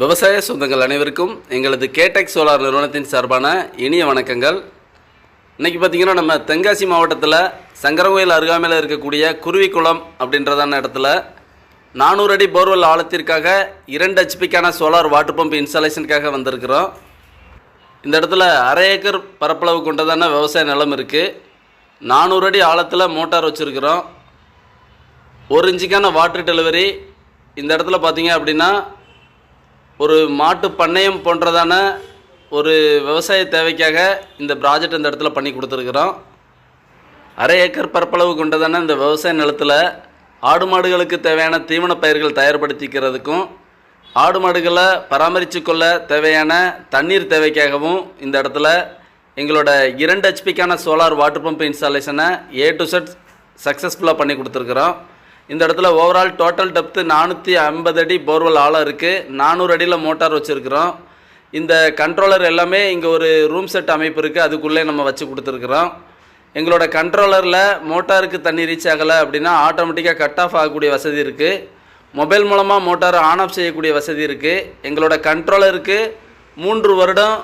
விவசாய சொந்தங்கள் அனைவருக்கும் எங்களது கேடெக் சோலார் நிறுவனத்தின் சார்பான இனிய வணக்கங்கள். இன்றைக்கி பார்த்திங்கன்னா நம்ம தென்காசி மாவட்டத்தில் சங்கரங்கோயில் அருகாமையில் இருக்கக்கூடிய குருவிக்குளம் அப்படின்றதான இடத்துல நானூறு அடி போர்வெல் ஆழத்திற்காக இரண்டு ஹெச்பிக்கான சோலார் வாட்டர் பம்ப் இன்ஸ்டாலேஷனுக்காக வந்திருக்கிறோம். இந்த இடத்துல அரை ஏக்கர் பரப்பளவு கொண்டதான விவசாய நிலம் இருக்குது நானூறு அடி ஆழத்தில் மோட்டார் வச்சுருக்கிறோம். ஒரு இன்ச்சுக்கான வாட்டர் டெலிவரி இந்த இடத்துல பார்த்தீங்க அப்படின்னா ஒரு மாட்டு பண்ணையம் போன்றதான ஒரு விவசாய தேவைக்காக இந்த ப்ராஜெக்ட் இந்த இடத்துல பண்ணி கொடுத்துருக்குறோம். அரை ஏக்கர் பரப்பளவு கொண்டதான இந்த விவசாய நிலத்தில் ஆடு மாடுகளுக்கு தேவையான தீவன பயிர்கள் தயார்படுத்திக்கிறதுக்கும் ஆடு மாடுகளை பராமரித்து கொள்ள தேவையான தண்ணீர் தேவைக்காகவும் இந்த இடத்துல எங்களோட இரண்டு ஹெச்பிக்கான சோலார் வாட்டர் பம்ப் இன்ஸ்டாலேஷனை ஏ டு செட் சக்ஸஸ்ஃபுல்லாக பண்ணி கொடுத்துருக்குறோம். இந்த இடத்துல ஓவரால் டோட்டல் டெப்த்து நானூற்றி ஐம்பது அடி போர்வெல் ஆழம் இருக்குது நானூறு அடியில் மோட்டார் வச்சுருக்குறோம். இந்த கண்ட்ரோலர் எல்லாமே இங்கே ஒரு ரூம் செட் அமைப்பு இருக்குது அதுக்குள்ளே நம்ம வச்சு கொடுத்துருக்குறோம். எங்களோட கண்ட்ரோலரில் மோட்டாருக்கு தண்ணி ரீச் ஆகலை அப்படின்னா ஆட்டோமேட்டிக்காக கட் ஆஃப் ஆகக்கூடிய வசதி இருக்குது மொபைல் மூலமாக மோட்டாரை ஆன் ஆஃப் செய்யக்கூடிய வசதி இருக்குது எங்களோட கண்ட்ரோலருக்கு மூன்று வருடம்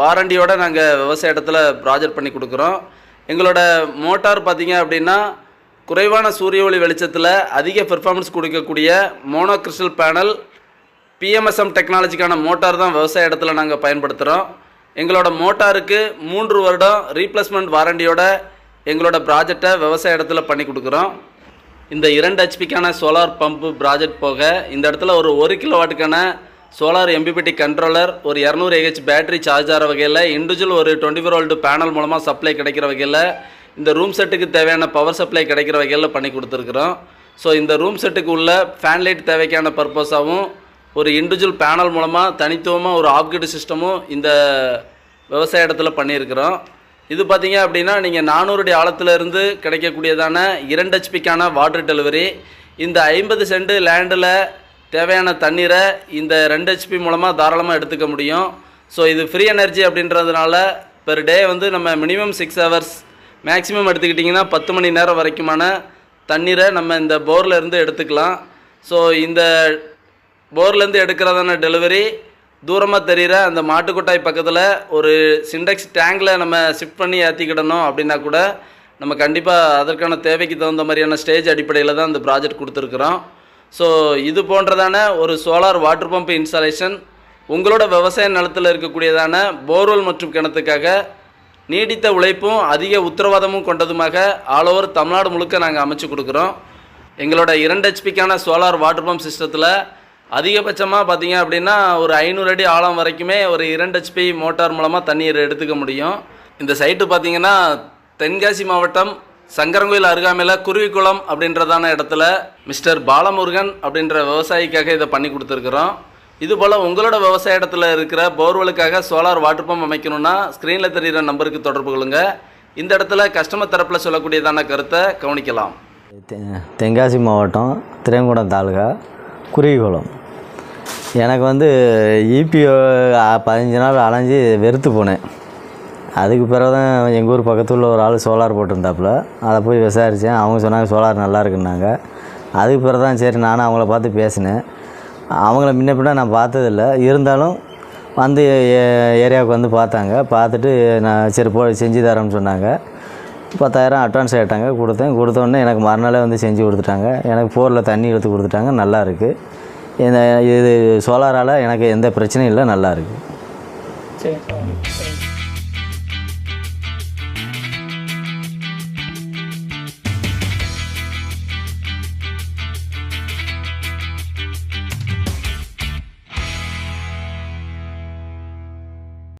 வாரண்டியோடு நாங்கள் விவசாய இடத்துல ப்ராஜெக்ட் பண்ணி கொடுக்குறோம். எங்களோட மோட்டார் பார்த்தீங்க அப்படின்னா குறைவான சூரிய ஒளி வெளிச்சத்தில் அதிக பெர்ஃபார்மன்ஸ் கொடுக்கக்கூடிய மோனோ கிறிஸ்டல் பேனல் பிஎம்எஸ்எம் டெக்னாலஜிக்கான மோட்டார் தான் விவசாய இடத்துல நாங்கள் பயன்படுத்துகிறோம் எங்களோட மோட்டாருக்கு மூன்று வருடம் ரீப்ளேஸ்மெண்ட் வாரண்டியோட எங்களோட ப்ராஜெக்டை விவசாய இடத்துல பண்ணி கொடுக்குறோம். இந்த இரண்டு ஹெச்பிக்கான சோலார் பம்பு ப்ராஜெக்ட் போக இந்த இடத்துல ஒரு ஒரு கிலோ வாட்டுக்கான சோலார் எம்பிபிடி கண்ட்ரோலர் ஒரு இரநூறு ஏஹெச் பேட்டரி சார்ஜ் ஆகிற வகையில் இண்டிவிஜுவல் ஒரு டுவெண்ட்டி ஃபோர் வோல்ட்டு பேனல் மூலமாக சப்ளை கிடைக்கிற வகையில் இந்த ரூம் செட்டுக்கு தேவையான பவர் சப்ளை கிடைக்கிற வகையில் பண்ணி கொடுத்துருக்குறோம். ஸோ இந்த ரூம் செட்டுக்கு உள்ள ஃபேன் லைட் தேவைக்கான பர்பஸாகவும் ஒரு இண்டிவிஜுவல் பேனல் மூலமாக தனித்துவமாக ஒரு ஆப்கிரிட் சிஸ்டமும் இந்த விவசாய இடத்துல பண்ணியிருக்கிறோம். இது பார்த்தீங்க அப்படின்னா நீங்கள் நானூறுடைய ஆழத்துலேருந்து இருந்து கிடைக்கக்கூடியதான இரண்டு ஹெச்பிக்கான வாட்டர் டெலிவரி இந்த ஐம்பது சென்ட் லேண்டில் தேவையான தண்ணீரை இந்த ரெண்டு ஹெச்பி மூலமாக தாராளமாக எடுத்துக்க முடியும். ஸோ இது ஃப்ரீ எனர்ஜி அப்படின்றதுனால பெர் டே வந்து நம்ம மினிமம் சிக்ஸ் ஹவர்ஸ் மேக்ஸிமம் எடுத்துக்கிட்டிங்கன்னா பத்து மணி நேரம் வரைக்குமான தண்ணீரை நம்ம இந்த போர்லேருந்து எடுத்துக்கலாம். ஸோ இந்த போர்லேருந்து எடுக்கிறதான டெலிவரி தூரமாக தெரிகிற அந்த மாட்டுக்கொட்டாய் பக்கத்தில் ஒரு சிண்டெக்ஸ் டேங்கில் நம்ம ஷிஃப்ட் பண்ணி ஏற்றிக்கிடணும் அப்படின்னா கூட நம்ம கண்டிப்பாக அதற்கான தேவைக்கு தகுந்த மாதிரியான ஸ்டேஜ் அடிப்படையில் தான் இந்த ப்ராஜெக்ட் கொடுத்துருக்குறோம். ஸோ இது போன்றதான ஒரு சோலார் வாட்டர் பம்ப் இன்ஸ்டாலேஷன் உங்களோட விவசாய நிலத்தில் இருக்கக்கூடியதான போர்வெல் மற்றும் கிணத்துக்காக நீடித்த உழைப்பும் அதிக உத்தரவாதமும் கொண்டதுமாக ஆல் ஓவர் தமிழ்நாடு முழுக்க நாங்கள் அமைச்சு கொடுக்குறோம். எங்களோட இரண்டு ஹெச்பிக்கான சோலார் வாட்டர் பம்ப் சிஸ்டத்தில் அதிகபட்சமாக பார்த்தீங்க அப்படின்னா ஒரு ஐநூறு அடி ஆழம் வரைக்குமே ஒரு இரண்டு ஹெச்பி மோட்டார் மூலமாக தண்ணீர் எடுத்துக்க முடியும். இந்த சைட்டு பார்த்தீங்கன்னா தென்காசி மாவட்டம் சங்கரங்கோயில் அருகாமையில் குருவிக்குளம் அப்படின்றதான இடத்துல மிஸ்டர் பாலமுருகன் அப்படின்ற விவசாயிக்காக இதை பண்ணி கொடுத்துருக்குறோம். இதுபோல் உங்களோட விவசாய இடத்துல இருக்கிற போர்வெலுக்காக சோலார் வாட்டர் பம்ப் அமைக்கணும்னா ஸ்க்ரீனில் தெரிகிற நம்பருக்கு தொடர்பு கொள்ளுங்கள் இந்த இடத்துல கஸ்டமர் தரப்பில் சொல்லக்கூடியதான கருத்தை கவனிக்கலாம். தெ- தென்காசி மாவட்டம் திரையங்குடம் தாலுகா குருவிகுளம். எனக்கு வந்து இபிஓ பதினஞ்சு நாள் அலைஞ்சு வெறுத்து போனேன். அதுக்கு பிறகு தான் எங்கள் ஊர் பக்கத்துல ஒரு ஆள் சோலார் போட்டிருந்தாப்புல. அதை போய் விசாரித்தேன் அவங்க சொன்னாங்க சோலார் நல்லா இருக்குன்னாங்க. அதுக்கு பிறகு தான் சரி நானும் அவங்கள பார்த்து பேசினேன். அவங்கள முன்ன பின்ன நான் பார்த்ததில்ல. இருந்தாலும் வந்து ஏ- ஏரியாவுக்கு வந்து பார்த்தாங்க. பார்த்துட்டு நான் சரி போ செஞ்சு தரேன்னு சொன்னாங்க. பத்தாயிரம் அட்வான்ஸ் ஆகிட்டாங்க கொடுத்தேன். கொடுத்தோடனே எனக்கு மறுநாளே வந்து செஞ்சு கொடுத்துட்டாங்க. எனக்கு போரில் தண்ணி எடுத்து கொடுத்துட்டாங்க. நல்லா இருக்குது இந்த இது சோலாரால் எனக்கு எந்த பிரச்சனையும் இல்லை. நல்லா இருக்குது சரி.